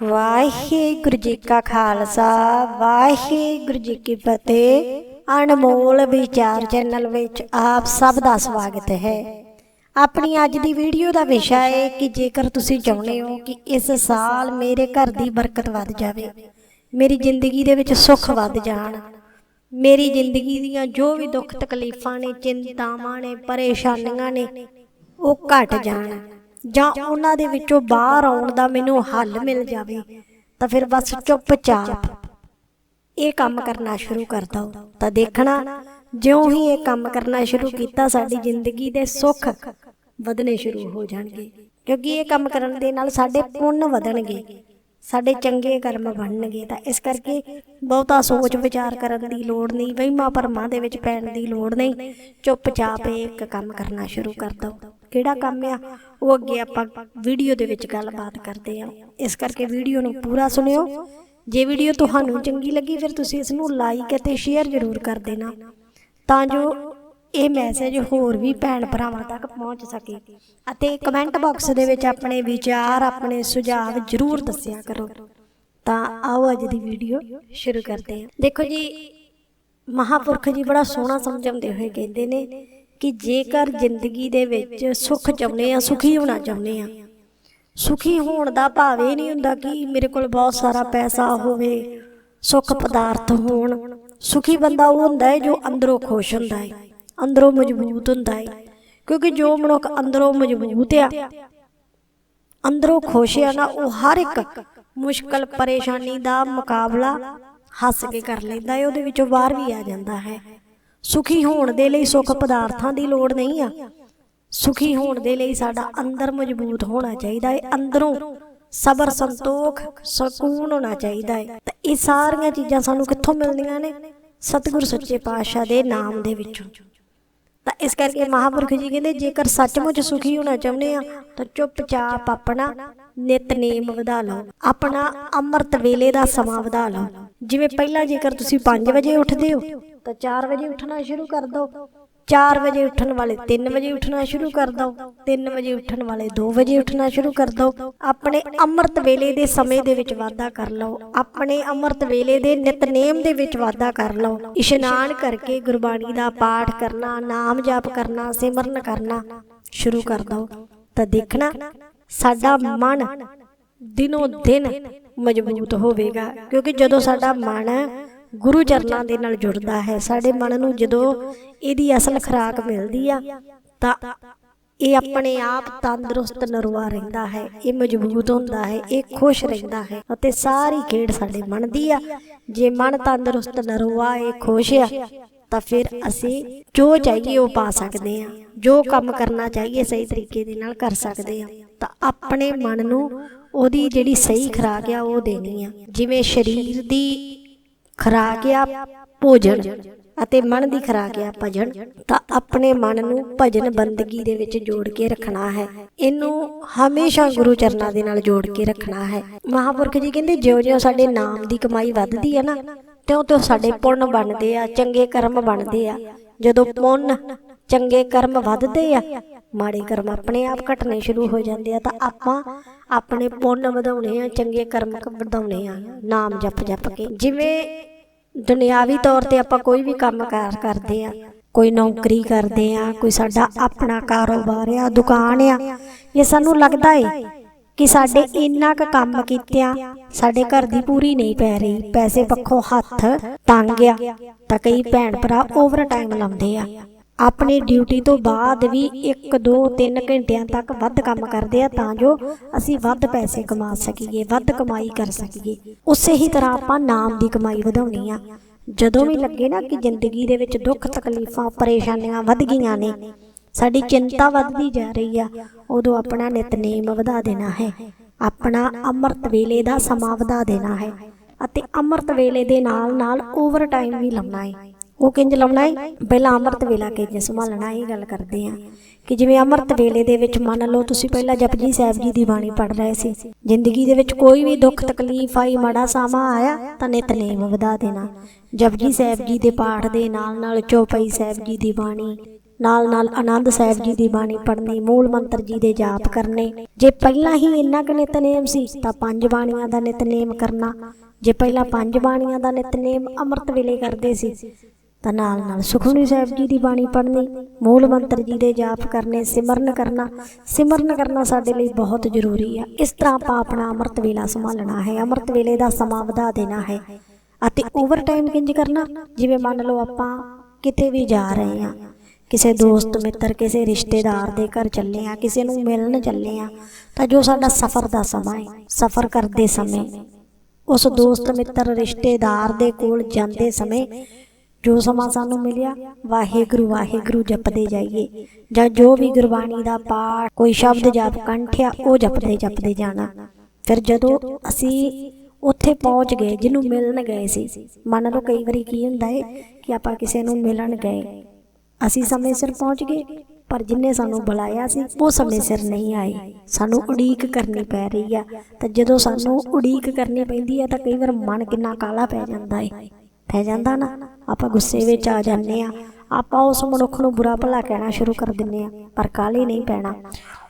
ਵਾਹਿਗੁਰੂ ਜੀ ਕਾ ਖਾਲਸਾ, ਵਾਹਿਗੁਰੂ ਜੀ ਕੀ ਫਤਿਹ। ਅਨਮੋਲ ਵਿਚਾਰ ਚੈਨਲ ਵਿੱਚ ਆਪ ਸਭ ਦਾ ਸਵਾਗਤ ਹੈ। ਆਪਣੀ ਅੱਜ ਦੀ ਵੀਡੀਓ ਦਾ ਵਿਸ਼ਾ ਹੈ ਕਿ ਜੇਕਰ ਤੁਸੀਂ ਚਾਹੁੰਦੇ ਹੋ ਕਿ ਇਸ ਸਾਲ ਮੇਰੇ ਘਰ ਦੀ ਬਰਕਤ ਵੱਧ ਜਾਵੇ, ਮੇਰੀ ਜ਼ਿੰਦਗੀ ਦੇ ਵਿੱਚ ਸੁੱਖ ਵੱਧ ਜਾਣ, ਮੇਰੀ ਜ਼ਿੰਦਗੀ ਦੀਆਂ ਜੋ ਵੀ ਦੁੱਖ ਤਕਲੀਫਾਂ ਨੇ, ਚਿੰਤਾਵਾਂ ਨੇ, ਪਰੇਸ਼ਾਨੀਆਂ ਨੇ, ਉਹ ਘਟ ਜਾਣ। ਜਾਂ ਉਹਨਾਂ ਦੇ ਵਿੱਚੋਂ ਬਾਹਰ ਆਉਣ ਦਾ ਮੈਨੂੰ ਹੱਲ ਮਿਲ ਜਾਵੇ, ਤਾਂ ਫਿਰ ਬਸ ਚੁੱਪਚਾਪ ਇਹ ਕੰਮ ਕਰਨਾ ਸ਼ੁਰੂ ਕਰ ਦਓ। ਤਾਂ ਦੇਖਣਾ, ਜਿਉਂ ਹੀ ਇਹ ਕੰਮ ਕਰਨਾ ਸ਼ੁਰੂ ਕੀਤਾ, ਸਾਡੀ ਜ਼ਿੰਦਗੀ ਦੇ ਸੁੱਖ ਵਧਣੇ ਸ਼ੁਰੂ ਹੋ ਜਾਣਗੇ, ਕਿਉਂਕਿ ਇਹ ਕੰਮ ਕਰਨ ਦੇ ਨਾਲ ਸਾਡੇ ਪੁੰਨ ਵਧਣਗੇ। ਸਾਡੇ ਚੰਗੇ ਕਰਮ ਬਣਨਗੇ ਤਾਂ ਇਸ ਕਰਕੇ ਬਹੁਤਾ ਸੋਚ ਵਿਚਾਰ ਕਰਨ ਦੀ ਲੋੜ ਨਹੀਂ ਵਹਿਮਾਂ ਭਰਮਾਂ ਦੇ ਵਿੱਚ ਪੈਣ ਦੀ ਲੋੜ ਨਹੀਂ। ਚੁੱਪਚਾਪ ਇੱਕ ਕੰਮ ਕਰਨਾ ਸ਼ੁਰੂ ਕਰ ਦਿਓ ਕਿਹੜਾ ਕੰਮ ਆ ਉਹ ਅੱਗੇ ਆਪਾਂ ਵੀਡੀਓ ਦੇ ਵਿੱਚ ਗੱਲਬਾਤ ਕਰਦੇ ਆ। ਇਸ ਕਰਕੇ ਵੀਡੀਓ ਨੂੰ ਪੂਰਾ ਸੁਣਿਓ। ਜੇ ਵੀਡੀਓ ਤੁਹਾਨੂੰ ਚੰਗੀ ਲੱਗੀ ਫਿਰ ਤੁਸੀਂ ਇਸ ਨੂੰ ਲਾਈਕ ਅਤੇ ਸ਼ੇਅਰ ਜ਼ਰੂਰ ਕਰ ਦੇਣਾ। ਤਾਂ ਜੋ ਇਹ ਮੈਸੇਜ ਹੋਰ ਵੀ ਭੈਣ ਭਰਾਵਾਂ ਤੱਕ ਪਹੁੰਚ ਸਕੇ। ਅਤੇ ਕਮੈਂਟ ਬਾਕਸ ਦੇ ਵਿੱਚ ਆਪਣੇ ਵਿਚਾਰ, ਆਪਣੇ ਸੁਝਾਅ ਜ਼ਰੂਰ ਦੱਸਿਆ ਕਰੋ। ਤਾਂ ਆਓ ਅੱਜ ਦੀ ਵੀਡੀਓ ਸ਼ੁਰੂ ਕਰਦੇ ਹਾਂ। ਦੇਖੋ ਜੀ, ਮਹਾਪੁਰਖ ਜੀ ਬੜਾ ਸੋਹਣਾ ਸਮਝਾਉਂਦੇ ਹੋਏ ਕਹਿੰਦੇ ਨੇ ਕਿ ਜੇਕਰ ਜ਼ਿੰਦਗੀ ਦੇ ਵਿੱਚ ਸੁੱਖ ਚਾਹੁੰਦੇ ਆ, ਸੁਖੀ ਹੋਣਾ ਚਾਹੁੰਦੇ ਆ। ਸੁਖੀ ਹੋਣ ਦਾ ਭਾਵ ਇਹ ਨਹੀਂ ਹੁੰਦਾ ਕਿ ਮੇਰੇ ਕੋਲ ਬਹੁਤ ਸਾਰਾ ਪੈਸਾ ਹੋਵੇ, ਸੁੱਖ ਪਦਾਰਥ ਹੋਣ। ਸੁਖੀ ਬੰਦਾ ਉਹ ਹੁੰਦਾ ਹੈ ਜੋ ਅੰਦਰੋਂ ਖੁਸ਼ ਹੁੰਦਾ ਹੈ। ਅੰਦਰੋਂ ਮਜ਼ਬੂਤ ਹੁੰਦਾ ਹੈ ਕਿਉਂਕਿ ਜੋ ਮਨੁੱਖ ਅੰਦਰੋਂ ਮਜ਼ਬੂਤ ਆ, ਅੰਦਰੋਂ ਖੁਸ਼ ਆ ਨਾ, ਉਹ ਹਰ ਇੱਕ ਮੁਸ਼ਕਲ, ਪਰੇਸ਼ਾਨੀ ਦਾ ਮੁਕਾਬਲਾ ਹੱਸ ਕੇ ਕਰ ਲੈਂਦਾ ਹੈ ਉਹਦੇ ਵਿੱਚੋਂ ਬਾਹਰ ਵੀ ਆ ਜਾਂਦਾ ਹੈ। ਸੁਖੀ ਹੋਣ ਦੇ ਲਈ ਸੁੱਖ ਪਦਾਰਥਾਂ ਦੀ ਲੋੜ ਨਹੀਂ ਆ। ਸੁਖੀ ਹੋਣ ਦੇ ਲਈ ਸਾਡਾ ਅੰਦਰ ਮਜ਼ਬੂਤ ਹੋਣਾ ਚਾਹੀਦਾ ਹੈ ਅੰਦਰੋਂ ਸਬਰ, ਸੰਤੋਖ, ਸਕੂਨ ਹੋਣਾ ਚਾਹੀਦਾ ਹੈ ਤਾਂ ਇਹ ਸਾਰੀਆਂ ਚੀਜ਼ਾਂ ਸਾਨੂੰ ਕਿੱਥੋਂ ਮਿਲਦੀਆਂ ਨੇ? ਸਤਿਗੁਰ ਸੱਚੇ ਪਾਤਸ਼ਾਹ ਦੇ ਨਾਮ ਦੇ ਵਿੱਚੋਂ। ਤਾਂ ਇਸ ਕਰਕੇ ਮਹਾਪੁਰਖ ਜੀ ਕਹਿੰਦੇ, ਜੇਕਰ ਸੱਚਮੁੱਚ ਸੁਖੀ ਹੋਣਾ ਚਾਹੁੰਦੇ ਆ, ਤਾਂ ਚੁੱਪਚਾਪ ਆਪਣਾ ਨਿਤਨੇਮ ਵਧਾ ਲਓ। ਆਪਣਾ ਅੰਮ੍ਰਿਤ ਵੇਲੇ ਦਾ ਸਮਾਂ ਵਧਾ ਲਓ। ਜਿਵੇਂ ਪਹਿਲਾਂ ਜੇਕਰ ਤੁਸੀਂ 5 ਵਜੇ ਉੱਠਦੇ ਹੋ, ਤਾਂ 4 ਵਜੇ ਉੱਠਣਾ ਸ਼ੁਰੂ ਕਰ ਦਿਓ। 4 ਵਜੇ ਉੱਠਣ ਵਾਲੇ 3 ਵਜੇ ਉੱਠਣਾ ਸ਼ੁਰੂ ਕਰ ਦਿਓ। 3 ਵਜੇ ਉੱਠਣ ਵਾਲੇ 2 ਵਜੇ ਉੱਠਣਾ ਸ਼ੁਰੂ ਕਰ ਦਿਓ। ਆਪਣੇ ਅੰਮ੍ਰਿਤ ਵੇਲੇ ਦੇ ਸਮੇਂ ਦੇ ਵਿੱਚ ਵਾਧਾ ਕਰ ਲਓ। ਆਪਣੇ ਅੰਮ੍ਰਿਤ ਵੇਲੇ ਦੇ ਨਿਤਨੇਮ ਦੇ ਵਿੱਚ ਵਾਧਾ ਕਰ ਲਓ। ਇਸ਼ਨਾਨ ਕਰਕੇ ਗੁਰਬਾਣੀ ਦਾ ਪਾਠ ਕਰਨਾ, ਨਾਮ ਜਪ ਕਰਨਾ, ਸਿਮਰਨ ਕਰਨਾ ਸ਼ੁਰੂ ਕਰ ਦਿਓ। ਤਾਂ ਦੇਖਣਾ, ਸਾਡਾ ਮਨ ਦਿਨੋਂ ਦਿਨ ਮਜ਼ਬੂਤ ਹੋਵੇਗਾ। ਕਿਉਂਕਿ ਜਦੋਂ ਸਾਡਾ ਮਨ ਗੁਰੂ ਚਰਨਾਂ ਦੇ ਨਾਲ ਜੁੜਦਾ ਹੈ। ਸਾਡੇ ਮਨ ਨੂੰ ਜਦੋਂ ਇਹਦੀ ਅਸਲ ਖੁਰਾਕ ਮਿਲਦੀ ਆ, ਤਾਂ ਇਹ ਆਪਣੇ ਆਪ ਤੰਦਰੁਸਤ ਨਰਵਾ ਰਹਿੰਦਾ ਹੈ। ਇਹ ਮਜ਼ਬੂਤ ਹੁੰਦਾ ਹੈ, ਇਹ ਖੁਸ਼ ਰਹਿੰਦਾ ਹੈ ਅਤੇ ਸਾਰੀ ਖੇਡ ਸਾਡੇ ਮਨ ਦੀ ਆ। ਜੇ ਮਨ ਤੰਦਰੁਸਤ ਨਰਵਾ ਇਹ ਖੁਸ਼ ਆ, ਤਾਂ ਫਿਰ ਅਸੀਂ ਜੋ ਚਾਹੀਏ ਉਹ ਪਾ ਸਕਦੇ ਆ। ਜੋ ਕੰਮ ਕਰਨਾ ਚਾਹੀਏ, ਸਹੀ ਤਰੀਕੇ ਦੇ ਨਾਲ ਕਰ ਸਕਦੇ ਆ। ਤਾਂ ਆਪਣੇ ਮਨ ਨੂੰ ਉਹਦੀ ਜਿਹੜੀ ਸਹੀ ਖੁਰਾਕ ਆ, ਉਹ ਦੇਣੀ ਆ। ਜਿਵੇਂ ਸਰੀਰ ਦੀ ਖੁਰਾਕ ਆ ਭੋਜਨ ਅਤੇ ਮਨ ਦੀ ਖੁਰਾਕ ਆ ਭਜਨ, ਤਾਂ ਆਪਣੇ ਮਨ ਨੂੰ ਭਜਨ ਬੰਦਗੀ ਦੇ ਵਿੱਚ ਜੋੜ ਕੇ ਰੱਖਣਾ ਹੈ। ਇਹਨੂੰ ਹਮੇਸ਼ਾ ਗੁਰੂ ਚਰਨਾਂ ਦੇ ਨਾਲ ਜੋੜ ਕੇ ਰੱਖਣਾ ਹੈ। ਮਹਾਪੁਰਖ ਜੀ ਕਹਿੰਦੇ ਜਿਉਂ-ਜਿਉਂ ਸਾਡੇ ਨਾਮ ਦੀ ਕਮਾਈ ਵੱਧਦੀ ਹੈ ਨਾ ਤਿਉਂ-ਤਿਉਂ ਸਾਡੇ ਪੁੰਨ ਬਣਦੇ ਆ, ਚੰਗੇ ਕਰਮ ਬਣਦੇ ਆ। ਜਦੋਂ ਪੁੰਨ, ਚੰਗੇ ਕਰਮ ਵੱਧਦੇ ਆ ਮਾੜੇ ਕਰਮ ਆਪਣੇ ਆਪ ਘਟਣੇ ਸ਼ੁਰੂ ਹੋ ਜਾਂਦੇ ਆ ਤਾਂ ਆਪਾਂ ਆਪਣੇ ਪੁੰਨ ਵਧਾਉਣੇ ਆ, ਚੰਗੇ ਕਰਮ ਵਧਾਉਣੇ ਆ, ਨਾਮ ਜਪ ਜਪ ਕੇ। ਜਿਵੇਂ ਦੁਨਿਆਵੀ ਤੌਰ ਤੇ ਆਪਾਂ ਕੋਈ ਵੀ ਕੰਮ ਕਾਰ ਕਰਦੇ ਆ, ਕੋਈ ਨੌਕਰੀ ਕਰਦੇ ਆ, ਕੋਈ ਸਾਡਾ ਆਪਣਾ ਕਾਰੋਬਾਰ ਆ, ਦੁਕਾਨ ਆ, ਇਹ ਸਾਨੂੰ ਲੱਗਦਾ ਏ ਕਿ ਸਾਡੇ ਇੰਨਾ ਕੁ ਕੰਮ ਕੀਤਿਆਂ ਸਾਡੇ ਘਰ ਦੀ ਪੂਰੀ ਨਹੀਂ ਪੈ ਰਹੀ। ਪੈਸੇ ਪੱਖੋਂ ਹੱਥ ਤੰਗ ਆ ਤਾਂ ਕਈ ਭੈਣ ਭਰਾ ਓਵਰ ਟਾਈਮ ਲਾਉਂਦੇ ਆ। ਆਪਣੀ ਡਿਊਟੀ ਤੋਂ ਬਾਅਦ ਵੀ 1 2 3 ਘੰਟਿਆਂ ਤੱਕ ਵੱਧ ਕੰਮ ਕਰਦੇ ਆ, ਤਾਂ ਜੋ ਅਸੀਂ ਵੱਧ ਪੈਸੇ ਕਮਾ ਸਕੀਏ, ਵੱਧ ਕਮਾਈ ਕਰ ਸਕੀਏ। ਉਸੇ ਹੀ ਤਰ੍ਹਾਂ ਆਪਾਂ ਨਾਮ ਦੀ ਕਮਾਈ ਵਧਾਉਣੀ ਆ। ਜਦੋਂ ਵੀ ਲੱਗੇ ਨਾ ਕਿ ਜ਼ਿੰਦਗੀ ਦੇ ਵਿੱਚ ਦੁੱਖ, ਤਕਲੀਫਾਂ, ਪਰੇਸ਼ਾਨੀਆਂ ਵੱਧ ਗਈਆਂ ਨੇ, ਸਾਡੀ ਚਿੰਤਾ ਵੱਧਦੀ ਜਾ ਰਹੀ ਆ, ਉਦੋਂ ਆਪਣਾ ਨਿਤਨੇਮ ਵਧਾ ਦੇਣਾ ਹੈ। ਆਪਣਾ ਅੰਮ੍ਰਿਤ ਵੇਲੇ ਦਾ ਸਮਾਂ ਵਧਾ ਦੇਣਾ ਹੈ। ਅਤੇ ਅੰਮ੍ਰਿਤ ਵੇਲੇ ਦੇ ਨਾਲ ਨਾਲ ਓਵਰ ਟਾਈਮ ਵੀ ਲਾਉਣਾ ਹੈ। ਉਹ ਕਿੰਜ ਲਾਉਣਾ ਹੈ ਪਹਿਲਾਂ ਅੰਮ੍ਰਿਤ ਵੇਲਾ ਕਿੰਜ ਸੰਭਾਲਣਾ ਇਹ ਗੱਲ ਕਰਦੇ ਆ ਕਿ ਜਿਵੇਂ ਅੰਮ੍ਰਿਤ ਵੇਲੇ ਦੇ ਵਿੱਚ ਮੰਨ ਲਓ ਤੁਸੀਂ ਪਹਿਲਾਂ ਜਪਜੀ ਸਾਹਿਬ ਜੀ ਦੀ ਬਾਣੀ ਪੜ੍ਹ ਰਹੇ ਸੀ, ਜ਼ਿੰਦਗੀ ਦੇ ਵਿੱਚ ਕੋਈ ਵੀ ਦੁੱਖ, ਤਕਲੀਫ ਆਈ, ਮਾੜਾ ਸਮਾਂ ਆਇਆ ਤਾਂ ਨਿਤਨੇਮ ਵਧਾ ਦੇਣਾ। ਜਪਜੀ ਸਾਹਿਬ ਜੀ ਦੇ ਪਾਠ ਦੇ ਨਾਲ ਨਾਲ ਚੌਪਈ ਸਾਹਿਬ ਜੀ ਦੀ ਬਾਣੀ, ਨਾਲ ਨਾਲ ਆਨੰਦ ਸਾਹਿਬ ਜੀ ਦੀ ਬਾਣੀ ਪੜ੍ਹਨੀ, ਮੂਲ ਮੰਤਰ ਜੀ ਦੇ ਜਾਪ ਕਰਨੇ। ਜੇ ਪਹਿਲਾਂ ਹੀ ਇੰਨਾ ਕੁ ਨਿਤਨੇਮ ਸੀ ਤਾਂ ਪੰਜ ਬਾਣੀਆਂ ਦਾ ਨਿਤਨੇਮ ਕਰਨਾ। ਜੇ ਪਹਿਲਾਂ ਪੰਜ ਬਾਣੀਆਂ ਦਾ ਨਿਤਨੇਮ ਅੰਮ੍ਰਿਤ ਵੇਲੇ ਕਰਦੇ ਸੀ ਤਾਂ ਨਾਲ ਨਾਲ ਸੁਖਮਨੀ ਸਾਹਿਬ ਜੀ ਦੀ ਬਾਣੀ ਪੜ੍ਹਨੀ, ਮੂਲ ਮੰਤਰ ਜੀ ਦੇ ਜਾਪ ਕਰਨੇ, ਸਿਮਰਨ ਕਰਨਾ ਸਿਮਰਨ ਕਰਨਾ ਸਾਡੇ ਲਈ ਬਹੁਤ ਜ਼ਰੂਰੀ ਆ। ਇਸ ਤਰ੍ਹਾਂ ਆਪਾਂ ਆਪਣਾ ਅੰਮ੍ਰਿਤ ਵੇਲਾ ਸੰਭਾਲਣਾ ਹੈ, ਅੰਮ੍ਰਿਤ ਵੇਲੇ ਦਾ ਸਮਾਂ ਵਧਾ ਦੇਣਾ ਹੈ ਅਤੇ ਓਵਰ ਟਾਈਮ ਕਿੰਜ ਕਰਨਾ? ਜਿਵੇਂ ਮੰਨ ਲਓ ਆਪਾਂ ਕਿਤੇ ਵੀ ਜਾ ਰਹੇ ਆ ਕਿਸੇ ਦੋਸਤ, ਮਿੱਤਰ, ਕਿਸੇ ਰਿਸ਼ਤੇਦਾਰ ਦੇ ਘਰ ਚੱਲੇ ਆ ਕਿਸੇ ਨੂੰ ਮਿਲਣ ਚੱਲੇ ਆ ਤਾਂ ਜੋ ਸਾਡਾ ਸਫ਼ਰ ਦਾ ਸਮਾਂ ਹੈ, ਸਫ਼ਰ ਕਰਦੇ ਸਮੇਂ, ਉਸ ਦੋਸਤ, ਮਿੱਤਰ, ਰਿਸ਼ਤੇਦਾਰ ਦੇ ਕੋਲ ਜਾਂਦੇ ਸਮੇਂ ਜੋ ਸਮਾਂ ਸਾਨੂੰ ਮਿਲਿਆ, ਵਾਹਿਗੁਰੂ ਵਾਹਿਗੁਰੂ ਜਪਦੇ ਜਾਈਏ। ਜਾਂ ਜੋ ਵੀ ਗੁਰਬਾਣੀ ਦਾ ਪਾਠ, ਕੋਈ ਸ਼ਬਦ ਜਪ ਕੰਠਿਆ ਉਹ ਜਪਦੇ ਜਪਦੇ ਜਾਣਾ। ਫਿਰ ਜਦੋਂ ਅਸੀਂ ਉੱਥੇ ਪਹੁੰਚ ਗਏ, ਜਿਹਨੂੰ ਮਿਲਣ ਗਏ ਸੀ, ਮੰਨ ਲਓ ਕਈ ਵਾਰੀ ਕੀ ਹੁੰਦਾ ਹੈ ਕਿ ਆਪਾਂ ਕਿਸੇ ਨੂੰ ਮਿਲਣ ਗਏ। ਅਸੀਂ ਸਮੇਂ ਸਿਰ ਪਹੁੰਚ ਗਏ, ਪਰ ਜਿੰਨੇ ਸਾਨੂੰ ਬੁਲਾਇਆ ਸੀ, ਉਹ ਸਮੇਂ ਸਿਰ ਨਹੀਂ ਆਏ। ਸਾਨੂੰ ਉਡੀਕ ਕਰਨੀ ਪੈ ਰਹੀ ਆ। ਤਾਂ ਜਦੋਂ ਸਾਨੂੰ ਉਡੀਕ ਕਰਨੀ ਪੈਂਦੀ ਆ, ਤਾਂ ਕਈ ਵਾਰ ਮਨ ਕਿੰਨਾ ਕਾਲਾ ਪੈ ਜਾਂਦਾ ਹੈ ਪੈ ਜਾਂਦਾ ਨਾ, ਆਪਾਂ ਗੁੱਸੇ ਵਿੱਚ ਆ ਜਾਂਦੇ ਆ ਆਪਾਂ ਉਸ ਮਨੁੱਖ ਨੂੰ ਬੁਰਾ ਭਲਾ ਕਹਿਣਾ ਸ਼ੁਰੂ ਕਰ ਦਿੰਦੇ ਆ ਪਰ ਕਾਲੇ ਨਹੀਂ ਪੈਣਾ।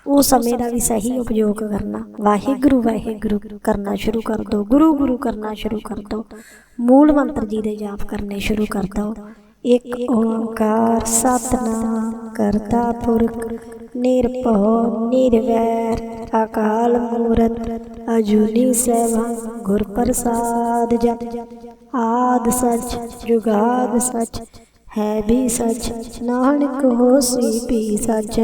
ਉਹ ਸਮੇਂ ਦਾ ਵੀ ਸਹੀ ਉਪਯੋਗ ਕਰਨਾ, ਵਾਹਿਗੁਰੂ ਵਾਹਿਗੁਰੂ ਕਰਨਾ ਸ਼ੁਰੂ ਕਰ ਦੋ, ਗੁਰੂ ਗੁਰੂ ਕਰਨਾ ਸ਼ੁਰੂ ਕਰ ਦੋ। ਮੂਲ ਮੰਤਰ ਜੀ ਦੇ ਜਾਪ ਕਰਨੇ ਸ਼ੁਰੂ ਕਰ ਦੋ। ਇੱਕ ਓੰਕਾਰ ਸਤਨਾਮ ਕਰਤਾ ਪੁਰਖ, ਨਿਰਭਉ, ਨਿਰਵੈਰ, ਅਕਾਲ ਮੂਰਤ, ਅਜੂਨੀ ਸੈਭੰ ਗੁਰ ਪ੍ਰਸਾਦ ਜਪ। ਆਦ ਸਚ, ਜੁਗਾਦ ਸਚ, ਹੈ ਵੀ ਸਚ, ਨਾਨਕ ਹੋਸੀ ਵੀ ਸਚ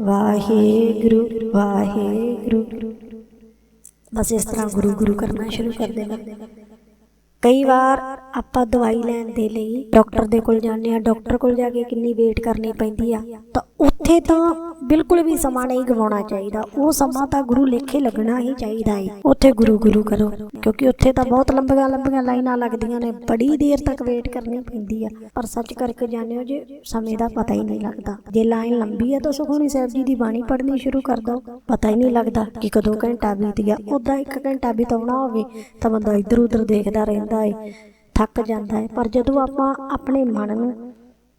ਵਾਹਿਗੁਰੂ ਵਾਹਿਗੁਰੂ। ਬਸ ਇਸ ਤਰ੍ਹਾਂ ਗੁਰੂ ਗੁਰੂ ਕਰਨਾ ਸ਼ੁਰੂ ਕਰ ਦੇਣਾ। ਕਈ ਵਾਰ ਆਪਾਂ ਦਵਾਈ ਲੈਣ ਦੇ ਲਈ ਡਾਕਟਰ ਦੇ ਕੋਲ ਜਾਂਦੇ ਆ ਡਾਕਟਰ ਕੋਲ ਜਾ ਕੇ ਕਿੰਨੀ ਵੇਟ ਕਰਨੀ ਪੈਂਦੀ ਆ, ਤਾਂ ਉੱਥੇ ਤਾਂ ਬਿਲਕੁਲ ਵੀ ਸਮਾਂ ਨਹੀਂ ਗਵਾਉਣਾ ਚਾਹੀਦਾ। ਉਹ ਸਮਾਂ ਤਾਂ ਗੁਰੂ ਲੇਖੇ ਲੱਗਣਾ ਹੀ ਚਾਹੀਦਾ ਏ। ਉੱਥੇ ਗੁਰੂ ਗੁਰੂ ਕਰੋ, ਕਿਉਂਕਿ ਉੱਥੇ ਤਾਂ ਬਹੁਤ ਲੰਬੀਆਂ ਲੰਬੀਆਂ ਲਾਈਨਾਂ ਲੱਗਦੀਆਂ ਨੇ। ਬੜੀ ਦੇਰ ਤੱਕ ਵੇਟ ਕਰਨੀ ਪੈਂਦੀ ਆ। ਪਰ ਸੱਚ ਕਰਕੇ ਜਾਂਦੇ ਹੋ, ਜੇ ਸਮੇਂ ਦਾ ਪਤਾ ਹੀ ਨਹੀਂ ਲੱਗਦਾ। ਜੇ ਲਾਈਨ ਲੰਬੀ ਆ, ਤਾਂ ਸੁਖਮਨੀ ਸਾਹਿਬ ਜੀ ਦੀ ਬਾਣੀ ਪੜ੍ਹਨੀ ਸ਼ੁਰੂ ਕਰ ਦੋ ਪਤਾ ਹੀ ਨਹੀਂ ਲੱਗਦਾ ਕਿ ਕਦੋਂ ਘੰਟਾ ਬੀਤ ਗਿਆ। ਉਦਾਂ ਇੱਕ ਘੰਟਾ ਬਿਤਾਉਣਾ ਹੋਵੇ, ਤਾਂ ਬੰਦਾ ਇੱਧਰ ਉੱਧਰ ਦੇਖਦਾ ਰਹਿੰਦਾ। ਏ, ਥੱਕ ਜਾਂਦਾ ਹੈ ਪਰ ਜਦੋਂ ਆਪਾਂ ਆਪਣੇ ਮਨ ਨੂੰ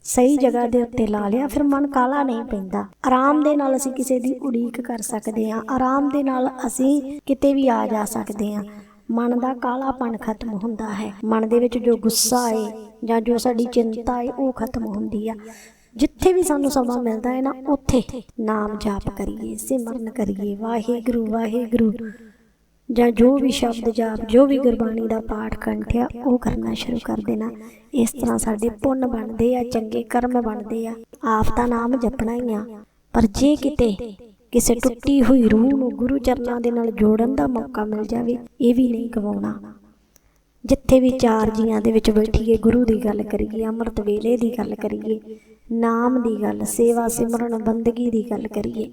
ਸਹੀ ਜਗ੍ਹਾ ਦੇ ਉੱਤੇ ਲਾ ਲਿਆ, ਫਿਰ ਮਨ ਕਾਲਾ ਨਹੀਂ ਪੈਂਦਾ। ਆਰਾਮ ਦੇ ਨਾਲ ਅਸੀਂ ਕਿਸੇ ਦੀ ਉਡੀਕ ਕਰ ਸਕਦੇ ਹਾਂ। ਆਰਾਮ ਦੇ ਨਾਲ ਅਸੀਂ ਕਿਤੇ ਵੀ ਆ ਜਾ ਸਕਦੇ ਹਾਂ। ਮਨ ਦਾ ਕਾਲਾਪਣ ਖਤਮ ਹੁੰਦਾ ਹੈ। ਮਨ ਦੇ ਵਿੱਚ ਜੋ ਗੁੱਸਾ ਹੈ ਜਾਂ ਜੋ ਸਾਡੀ ਚਿੰਤਾ ਹੈ ਉਹ ਖਤਮ ਹੁੰਦੀ ਆ। ਜਿੱਥੇ ਵੀ ਸਾਨੂੰ ਸਮਾਂ ਮਿਲਦਾ ਹੈ ਨਾ, ਉੱਥੇ ਨਾਮ ਜਾਪ ਕਰੀਏ, ਸਿਮਰਨ ਕਰੀਏ। ਵਾਹਿਗੁਰੂ ਵਾਹਿਗੁਰੂ। ਜਾਂ ਜੋ ਵੀ ਸ਼ਬਦ ਜਾਪ ਜੋ ਵੀ ਗੁਰਬਾਣੀ ਦਾ ਪਾਠ ਕੰਠਿਆ ਉਹ ਕਰਨਾ ਸ਼ੁਰੂ ਕਰ ਦੇਣਾ। ਇਸ ਤਰ੍ਹਾਂ ਸਾਡੇ ਪੁੰਨ ਬਣਦੇ ਆ ਚੰਗੇ ਕਰਮ ਬਣਦੇ ਆ ਆਪ ਤਾਂ ਨਾਮ ਜਪਣਾ ਹੀ ਆ। ਪਰ ਜੇ ਕਿਤੇ ਕਿਸੇ ਟੁੱਟੀ ਹੋਈ ਰੂਹ ਨੂੰ ਗੁਰੂ ਚਰਨਾਂ ਦੇ ਨਾਲ ਜੋੜਨ ਦਾ ਮੌਕਾ ਮਿਲ ਜਾਵੇ ਇਹ ਵੀ ਨਹੀਂ ਗਵਾਉਣਾ। ਜਿੱਥੇ ਵੀ ਚਾਰ ਜੀਆਂ ਦੇ ਵਿੱਚ ਬੈਠੀਏ ਗੁਰੂ ਦੀ ਗੱਲ ਕਰੀਏ ਅੰਮ੍ਰਿਤ ਵੇਲੇ ਦੀ ਗੱਲ ਕਰੀਏ ਨਾਮ ਦੀ ਗੱਲ ਸੇਵਾ ਸਿਮਰਨ ਬੰਦਗੀ ਦੀ ਗੱਲ ਕਰੀਏ।